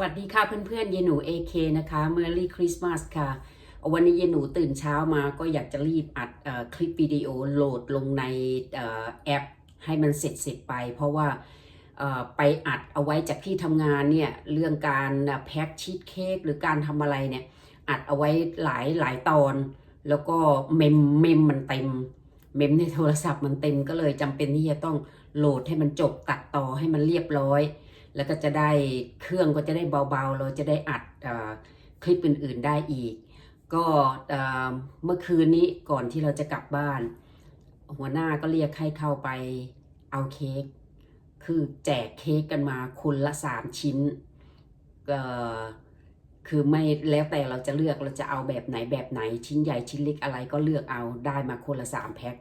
วัสดีค่ะเพื่อนๆ เยหนู AK นะคะ Merry Christmas ค่ะ วันนี้เยหนูตื่นเช้ามาก็อยากจะรีบอัดอคลิปวิดีโอโหลดลงในอแอปให้มันเสร็จเสร็จไป เพราะว่าไปอัดเอาไว้จากที่ทำงานเนี่ย เรื่องการแพ็คชีสเค้กหรือการทำอะไรเนี่ย อัดเอาไว้หลายหลายตอน แล้วก็เมมเมมมันเต็ม เมมในโทรศัพท์มันเต็มก็เลยจำเป็นที่จะต้องโหลดให้มันจบตัดต่อให้มันเรียบร้อย แล้วก็จะได้เครื่องก็จะได้เบาๆ เราจะได้อัดอคลิปอื่นๆได้อีก ก็เมื่อคืนนี้ก่อนที่เราจะกลับบ้าน หัวหน้าก็เรียกให้เข้าไปเอาเค้กคือแจกเค้กกันมาคนละสามชิ้นเอ่อคือไม่แล้วแต่เราจะเลือกเราจะเอาแบบไหนแบบไหนชิ้นใหญ่ชิ้นเล็กอะไรก็เลือกเอาได้มาคนละสามแพ็ค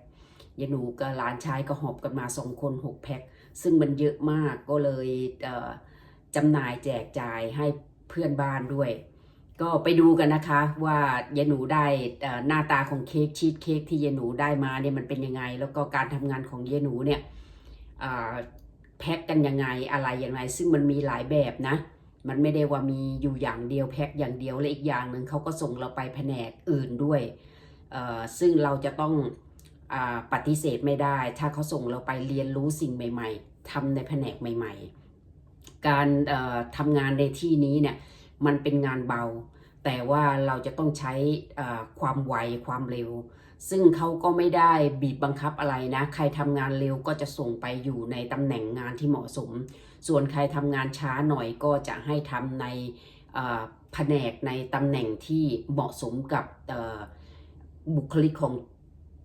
ยานูกับหลานชายก็หอบกันมาสองคนหกแพ็ค ซึ่งมันเยอะมากก็เลยเจำหน่ายแจกจ่ายให้เพื่อนบ้านด้วย ก็ไปดูกันนะคะว่ายายหนูได้หน้าตาของเค้กชีสเค้กที่ยายหนูได้มาเนี่ยมันเป็นยังไง แล้วก็การทำงานของยายหนูเนี่ยแพ็คกันยังไงอะไรยังไงซึ่งมันมีหลายแบบนะ มันไม่ได้ว่ามีอยู่อย่างเดียวแพ็คอย่างเดียวและอีกอย่างหนึ่งเขาก็ส่งเราไปแผนกอื่นด้วยซึ่งเราจะต้อง ปฏิเสธไม่ได้ ถ้าเขาส่งเราไปเรียนรู้สิ่งใหม่ ๆทำในแผนกใหม่ ๆ การทำงานในที่นี้เนี่ยมันเป็นงานเบา แต่ว่าเราจะต้องใช้ความไวความเร็ว ซึ่งเขาก็ไม่ได้บีบบังคับอะไรนะ ใครทำงานเร็วก็จะส่งไปอยู่ในตำแหน่งงานที่เหมาะสม ส่วนใครทำงานช้าหน่อยก็จะให้ทำในแผนกในตำแหน่งที่เหมาะสมกับบุคลิกของ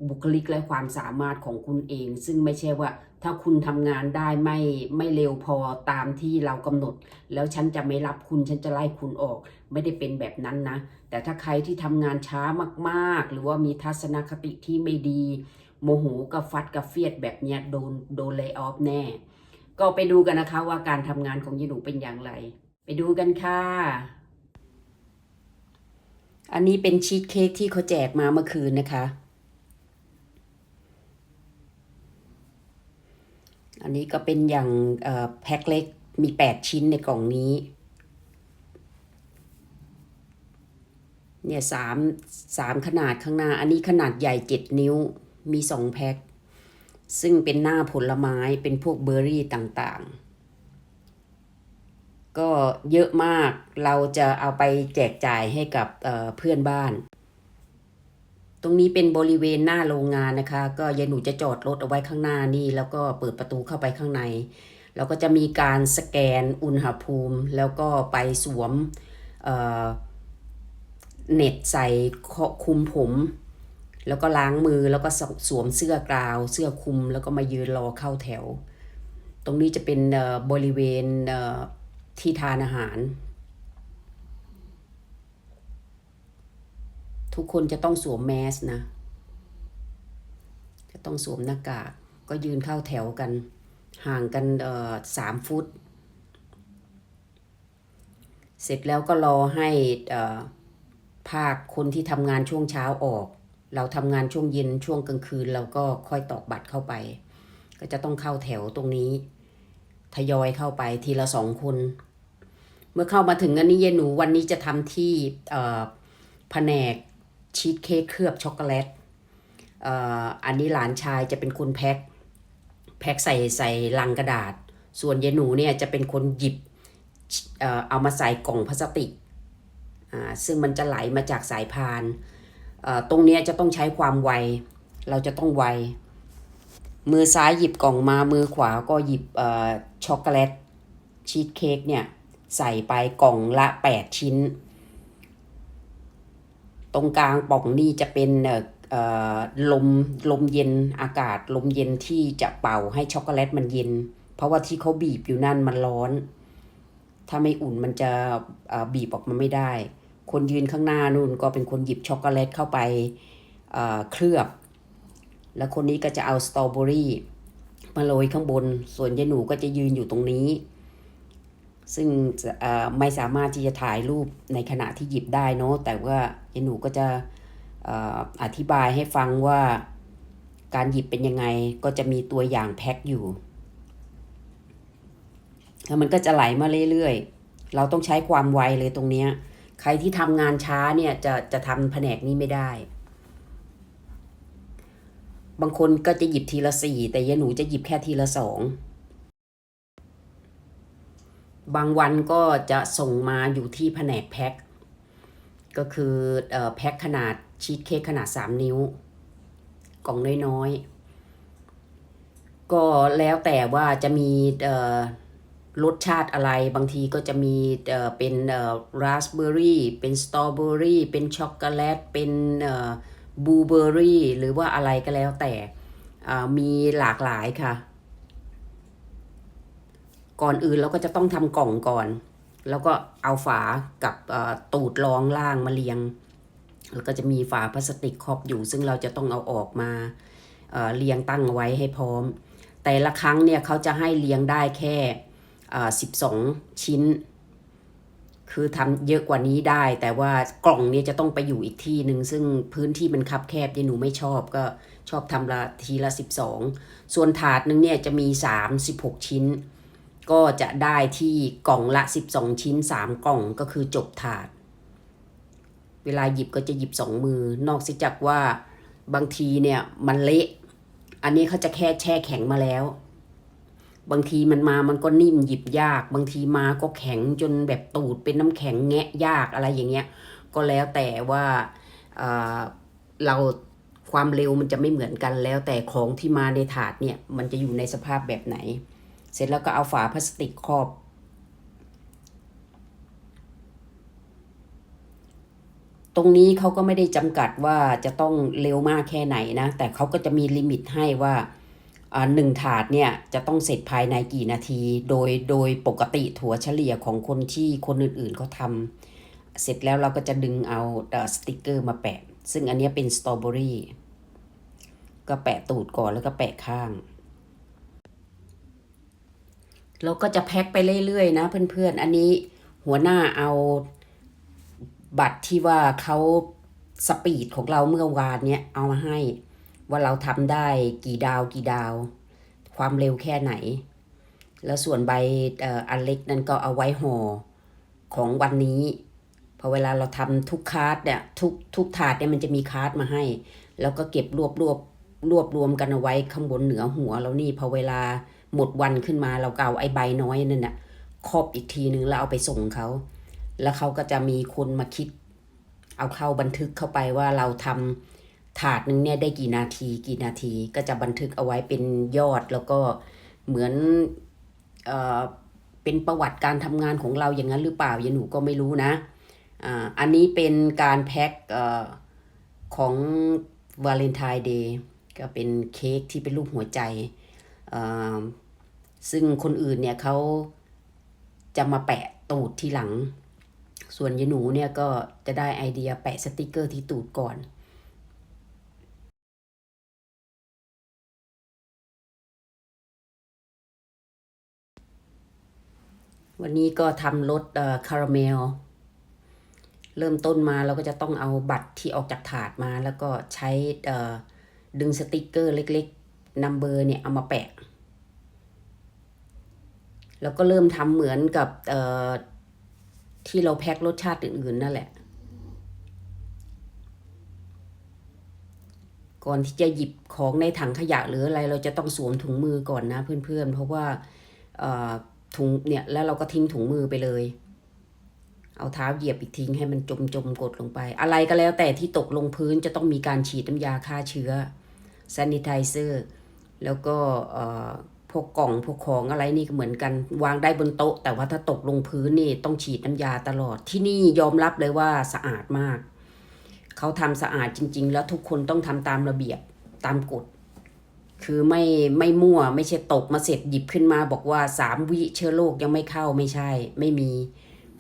บุคลิกและความสามารถของคุณเอง ซึ่งไม่ใช่ว่า ถ้าคุณทำงานได้ไม่ไม่เร็วพอตามที่เรากำหนด แล้วฉันจะไม่รับคุณฉันจะไล่คุณออก ไม่ได้เป็นแบบนั้นนะ แต่ถ้าใครที่ทำงานช้ามากๆ หรือว่ามีทัศนคติที่ไม่ดี โมโหกับฟัดกับเฟียดแบบเนี้ยโดนโดนเล y o ออฟแน่ ก็ไปดูกันนะคะว่าการทำงานของยีหนูเป็นอย่างไร ไปดูกันค่ะอันนี้เป็นชีสเค้กที่เขาแจกมาเมื่อคืนนะคะ อันนี้ก็เป็นอย่างแพ็คเล็กมี 8 ชิ้นในกล่องนี้ เนี่ยสามสามขนาดข้างหน้า อันนี้ขนาดใหญ่ 7 นิ้วมี2แพ็ค ซึ่งเป็นหน้าผลไม้เป็นพวกเบอร์รี่ต่างๆ ก็เยอะมากเราจะเอาไปแจกจ่ายให้กับเเพื่อนบ้าน ตรงนี้เป็นบริเวณหน้าโรงงานนะคะ ก็ยายหนูจะจอดรถเอาไว้ข้างหน้านี่ แล้วก็เปิดประตูเข้าไปข้างใน แล้วก็จะมีการสแกนอุณหภูมิ แล้วก็ไปสวมเอ่อเน็ตใส่คุมผม แล้วก็ล้างมือแล้วก็สวมเสื้อกราว เสื้อคุมแล้วก็มายืนรอเข้าแถว ตรงนี้จะเป็นเอ่อบริเวณเอ่อที่ทานอาหาร ทุกคนจะต้องสวมแมสนะ จะต้องสวมหน้ากาก ก็ยืนเข้าแถวกัน ห่างกันเอ่อสามฟุต เสร็จแล้วก็รอให้เอ่อภาคคนที่ทำงานช่วงเช้าออก เราทำงานช่วงเย็นช่วงกลางคืน เราก็ค่อยตอกบัตรเข้าไป ก็จะต้องเข้าแถวตรงนี้ ทยอยเข้าไปทีละสองคน เมื่อเข้ามาถึงอันนี้เยนหนูวันนี้จะทำที่เอ่อแผนก ชีสเค้กเคลือบช็อกโกแลตอันนี้หลานชายจะเป็นคนแพ็คแพ็คใส่ใส่ลังกระดาษ ส่วนยายหนูเนี่ยจะเป็นคนหยิบเอามาใส่กล่องพลาสติกอ่าซึ่งมันจะไหลมาจากสายพานอ่อตรงนี้จะต้องใช้ความไว เราจะต้องไว มือซ้ายหยิบกล่องมา มือขวาก็หยิบอ่อช็อกโกแลตชีสเค้กเนี่ยใส่ไปกล่องละ 8 ชิ้น ตรงกลางป่องนี่จะเป็นเอ่อลมลมเย็นอากาศลมเย็นที่จะเป่าให้ช็อกโกแลตมันเย็น เพราะว่าที่เขาบีบอยู่นั่นมันร้อน ถ้าไม่อุ่นมันจะเอ่อบีบออกมาไม่ได้ คนยืนข้างหน้านู่นก็เป็นคนหยิบช็อกโกแลตเข้าไปเอ่อเคลือบ แล้วคนนี้ก็จะเอาสตรอเบอรี่มาโรยข้างบน ส่วนยายหนูก็จะยืนอยู่ตรงนี้ ซึ่งเอ่อไม่สามารถที่จะถ่ายรูปในขณะที่หยิบได้เนาะแต่ว่า ยายหนูก็จะเอ่ออธิบายให้ฟังว่าการหยิบเป็นยังไงก็จะมีตัวอย่างแพ็คอยู่ แล้วมันก็จะไหลมาเรื่อยๆ เราต้องใช้ความไวเลยตรงเนี้ย ใครที่ทำงานช้าเนี่ยจะจะทำแผนกนี้ไม่ได้ บางคนก็จะหยิบทีละสี่แต่ยายหนูจะหยิบแค่ทีละสอง บางวันก็จะส่งมาอยู่ที่แผนกแพ็ค ก็คือแพ็คขนาดชีสเค้กขนาด 3 นิ้ว กล่องน้อยๆ ก็แล้วแต่ว่าจะมีรสชาติอะไรบางทีก็จะมีเป็นราสเบอร์รี่เป็นสตรอเบอรี่เป็นช็อกโกแลตเป็นบลูเบอร์รี่หรือว่าอะไรก็แล้วแต่มีหลากหลายค่ะ ก่อนอื่นเราก็จะต้องทำกล่องก่อน แล้วก็เอาฝากับตูดรองล่างมาเรียง แล้วก็จะมีฝาพลาสติกครอบอยู่ ซึ่งเราจะต้องเอาออกมาเเรียงตั้งไว้ให้พร้อม แต่ละครั้งเนี่ยเขาจะให้เรียงได้แค่12ชิ้น คือทำเยอะกว่านี้ได้ แต่ว่ากล่องเนี่ยจะต้องไปอยู่อีกที่หนึ่งซึ่งพื้นที่มันคับแคบที่หนูไม่ชอบก็ชอบทำละทีละ12ส่วนถาดหนึงเนี่ยจะมี36ชิ้น ก็จะได้ที่กล่องละ 12 ชิ้น 3 กล่องก็คือจบถาด เวลาหยิบก็จะหยิบสองมือ นอกเสียจากว่าบางทีเนี่ยมันเละ อันนี้เขาจะแค่แช่แข็งมาแล้ว บางทีมันมามันก็นิ่มหยิบยาก บางทีมาก็แข็งจนแบบตูดเป็นน้ำแข็งแงะยากอะไรอย่างเงี้ย ก็แล้วแต่ว่าเเราความเร็วมันจะไม่เหมือนกันแล้วแต่ของที่มาในถาดเนี่ยมันจะอยู่ในสภาพแบบไหน เสร็จแล้วก็เอาฝาพลาสติกครอบ ตรงนี้เขาก็ไม่ได้จำกัดว่าจะต้องเร็วมากแค่ไหนนะ แต่เขาก็จะมีลิมิตให้ว่าอ่าหนึ่งถาดเนี่ยจะต้องเสร็จภายในกี่นาที โดยโดยปกติถั่วเฉลี่ยของคนที่คนอื่นๆเขาทำเสร็จแล้วเราก็จะดึงเอาสติกเกอร์มาแปะ ซึ่งอันนี้เป็นสตรอเบอรี่ก็แปะตูดก่อนแล้วก็แปะข้าง เราก็จะแพ็คไปเรื่อยๆนะเพื่อนๆ อันนี้หัวหน้าเอาบัตรที่ว่าเขาสปีดของเราเมื่อวานเนี้ยเอามาให้ ว่าเราทำได้กี่ดาวกี่ดาว ความเร็วแค่ไหน แล้วส่วนใบอันเล็กนั่นก็เอาไว้ห่อของวันนี้พอเวลาเราทำทุกคาร์ดเนี่ยทุกทุกถาดเนี่ยมันจะมีคาร์ดมาให้ แล้วก็เก็บรวบรวบรวบรวมกันเอาไว้ข้างบนเหนือหัวแล้วนี่พอเวลา หมดวันขึ้นมาเราก็เอาไอ้ใบน้อยนั่นน่ะครอบอีกทีนึงแล้วเอาไปส่งเขา แล้วเขาก็จะมีคนมาคิด เอาเข้าบันทึกเข้าไปว่าเราทำถาดหนึงเนี่ยได้กี่นาทีกี่นาทีก็จะบันทึกเอาไว้เป็นยอดแล้วก็เหมือนเอ่อเป็นประวัติการทำงานของเราอย่างนั้นหรือเปล่ายายหนูก็ไม่รู้นะอ่าอันนี้เป็นการแพ็คเอ่อของวาเลนไทน์เดย์ก็เป็นเค้กที่เป็นรูปหัวใจ ซึ่งคนอื่นเนี่ยเขาจะมาแปะตูดทีหลัง ส่วนยหนูเนี่ยก็จะได้ไอเดียแปะสติกเกอร์ที่ตูดก่อนวันนี้ก็ทำรสคาราเมล เริ่มต้นมาเราก็จะต้องเอาบัตรที่ออกจากถาดมา แล้วก็ใช้ดึงสติกเกอร์เล็ก นัมเบอร์เนี่ยเอามาแปะ แล้วก็เริ่มทำเหมือนกับเอ่อที่เราแพ็ครสชาติอื่นๆนั่นแหละ ก่อนที่จะหยิบของในถังขยะหรืออะไรเราจะต้องสวมถุงมือก่อนนะเพื่อนๆ เพราะว่าเอ่อถุงเนี่ยแล้วเราก็ทิ้งถุงมือไปเลย เอาเท้าเหยียบอีกทิ้งให้มันจมจมๆกดลงไป อะไรก็แล้วแต่ที่ตกลงพื้นจะต้องมีการฉีดน้ำยาฆ่าเชื้อ sanitizer แล้วก็พวกกล่องพวกของอะไรนี่ก็เหมือนกันวางได้บนโต๊ะ แต่ว่าถ้าตกลงพื้นนี่ต้องฉีดน้ำยาตลอดที่นี่ยอมรับเลยว่าสะอาดมาก เขาทำสะอาดจริง ๆ แล้วทุกคนต้องทำตามระเบียบตามกฎคือไม่ไม่มั่วไม่ใช่ตกมาเสร็จหยิบขึ้นมาบอกว่าสามวิเชื้อโรคยังไม่เข้าไม่ใช่ ไม่มี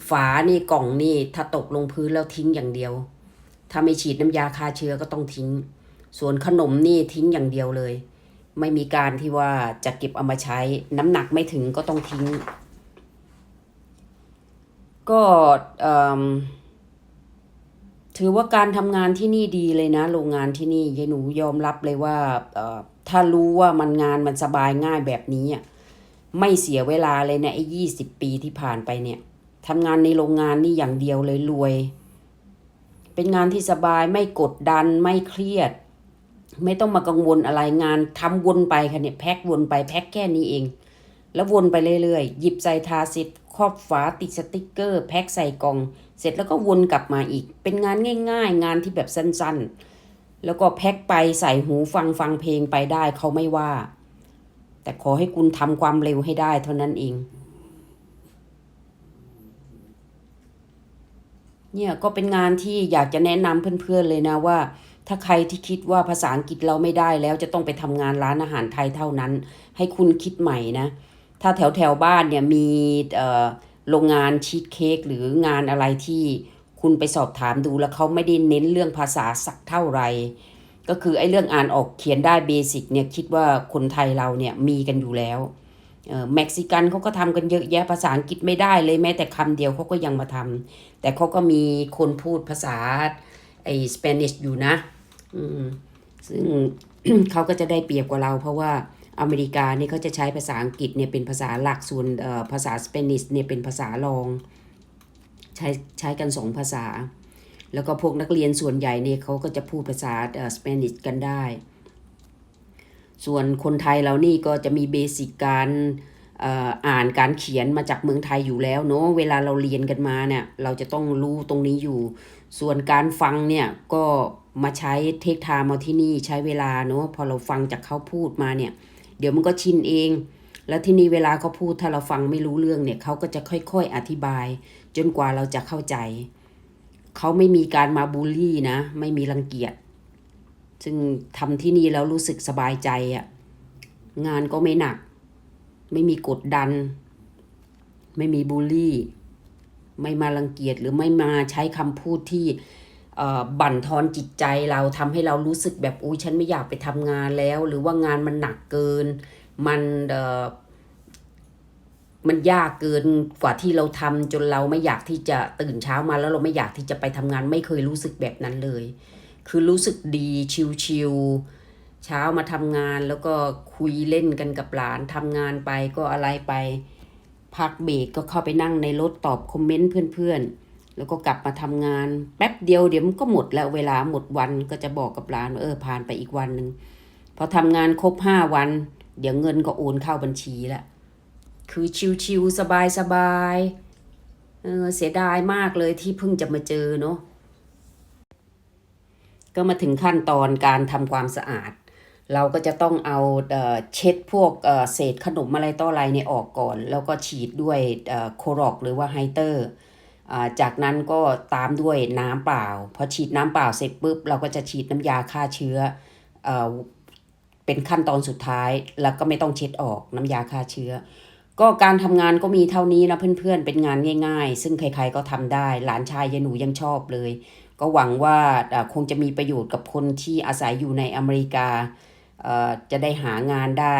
ฝานี่กล่องนี่ถ้าตกลงพื้นแล้วทิ้งอย่างเดียว ถ้าไม่ฉีดน้ำยาฆ่าเชื้อก็ต้องทิ้ง ส่วนขนมนี่ทิ้งอย่างเดียวเลย ไม่มีการที่ว่าจะเก็บเอามาใช้ น้ำหนักไม่ถึงก็ต้องทิ้ง ก็เอิ่มถือว่าการทำงานที่นี่ดีเลยนะ โรงงานที่นี่ยายหนูยอมรับเลยว่าเอ่อถ้ารู้ว่ามันงานมันสบายง่ายแบบนี้อะไม่เสียเวลาเลยนะไอ้ยี่สิบปีที่ผ่านไปเนี่ยทำงานในโรงงานนี่อย่างเดียวเลยรวย เป็นงานที่สบายไม่กดดันไม่เครียด ไม่ต้องมากังวลอะไรงานทำวนไปค่ะเนี่ยแพ็ควนไปแพ็คแค่นี้เอง แล้ววนไปเรื่อยๆ หยิบใส่ทาเสร็จครอบฝาติดสติกเกอร์แพ็คใส่กล่อง เสร็จแล้วก็วนกลับมาอีก เป็นงานง่าย ๆ งานที่แบบสั้นๆ แล้วก็แพ็คไปใส่หูฟังฟังเพลงไปได้เขาไม่ว่า แต่ขอให้คุณทำความเร็วให้ได้เท่านั้นเองเนี่ยก็เป็นงานที่อยากจะแนะนำเพื่อนๆเลยนะว่า ถ้าใครที่คิดว่าภาษาอังกฤษเราไม่ได้แล้วจะต้องไปทำงานร้านอาหารไทยเท่านั้น ให้คุณคิดใหม่นะ ถ้าแถวแถวบ้านเนี่ยมีโรงงานชีสเค้กหรืองานอะไรที่คุณไปสอบถามดูแล้วเขาไม่ได้เน้นเรื่องภาษาสักเท่าไหร่ก็คือไอ้เรื่องอ่านออกเขียนได้เบสิกเนี่ยคิดว่าคนไทยเราเนี่ยมีกันอยู่แล้วเออเม็กซิกันเขาก็ทำกันเยอะแยะภาษาอังกฤษไม่ได้เลยแม้แต่คำเดียวเขาก็ยังมาทำแต่เขาก็มีคนพูดภาษาไอ้สเปนิชอยู่นะ อืมซึ่งเขาก็จะได้เปรียบกว่าเรา เพราะว่าอเมริกานี่เขาจะใช้ภาษาอังกฤษเนี่ยเป็นภาษาหลักส่วนเอ่อภาษาสเปนิชเนี่ยเป็นภาษารอง ใช้ใช้กันสองภาษา แล้วก็พวกนักเรียนส่วนใหญ่เนี่ยเขาก็จะพูดภาษาเอ่อสเปนิชกันได้ ส่วนคนไทยเรานี่ก็จะมีเบสิกการ อ่านการเขียนมาจากเมืองไทยอยู่แล้วเนาะเวลาเราเรียนกันมาเนี่ยเราจะต้องรู้ตรงนี้อยู่ ส่วนการฟังเนี่ยก็มาใช้เทคไทม์เอาที่นี่ใช้เวลาเนาะพอเราฟังจากเขาพูดมาเนี่ย เดี๋ยวมันก็ชินเอง แล้วที่นี่เวลาเขาพูดถ้าเราฟังไม่รู้เรื่องเนี่ยเขาก็จะค่อยๆอธิบาย จนกว่าเราจะเข้าใจ เขาไม่มีการมาบูลลี่นะ ไม่มีรังเกียจซึ่งทำที่นี่แล้วรู้สึกสบายใจอะงานก็ไม่หนัก ไม่มีกดดัน ไม่มีบูลลี่ ไม่มารังเกียจหรือไม่มาใช้คำพูดที่บั่นทอนจิตใจเราทำให้เรารู้สึกแบบอุ้ยฉันไม่อยากไปทำงานแล้ว หรือว่างานมันหนักเกิน มันเอ่อมันยากเกินกว่าที่เราทำจนเราไม่อยากที่จะตื่นเช้ามาแล้วเราไม่อยากที่จะไปทำงาน ไม่เคยรู้สึกแบบนั้นเลย คือรู้สึกดีชิวๆ เช้ามาทำงานแล้วก็คุยเล่นกันกับหลานทำงานไปก็อะไรไป พักเบรกก็เข้าไปนั่งในรถตอบคอมเมนต์เพื่อนๆ แล้วก็กลับมาทำงาน แป๊บเดียวเดี๋ยวมันก็หมดแล้วเวลาหมดวันก็จะบอกกับหลานว่าเออผ่านไปอีกวันหนึ่งพอทำงานครบห้าวัน เดี๋ยวเงินก็โอนเข้าบัญชีละคือชิวๆสบายๆเออเสียดายมากเลยที่เพิ่งจะมาเจอเนาะก็มาถึงขั้นตอนการทำความสะอาด เราก็จะต้องเอาเช็ดพวกเศษขนมอะไรต่ออะไรเนี่ยออกก่อน แล้วก็ฉีดด้วยโครอกหรือว่าไฮเตอร์จากนั้นก็ตามด้วยน้ำเปล่าพอฉีดน้ำเปล่าเสร็จปุ๊บเราก็จะฉีดน้ำยาฆ่าเชื้อเอเป็นขั้นตอนสุดท้ายแล้วก็ไม่ต้องเช็ดออกน้ำยาฆ่าเชื้อ ก็การทำงานก็มีเท่านี้นะเพื่อนๆเป็นงานง่าย ๆ ซึ่งใครๆก็ทำได้ หลานชายยายหนูยังชอบเลย ก็หวังว่าคงจะมีประโยชน์กับคนที่อาศัยอยู่ในอเมริกา จะได้หางานได้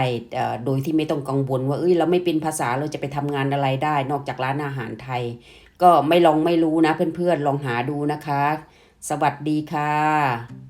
โดยที่ไม่ต้องกังวลว่าเอ้ยเราไม่เป็นภาษาเราจะไปทำงานอะไรได้ นอกจากร้านอาหารไทย ก็ไม่ลองไม่รู้นะเพื่อนๆลองหาดูนะคะ สวัสดีค่ะ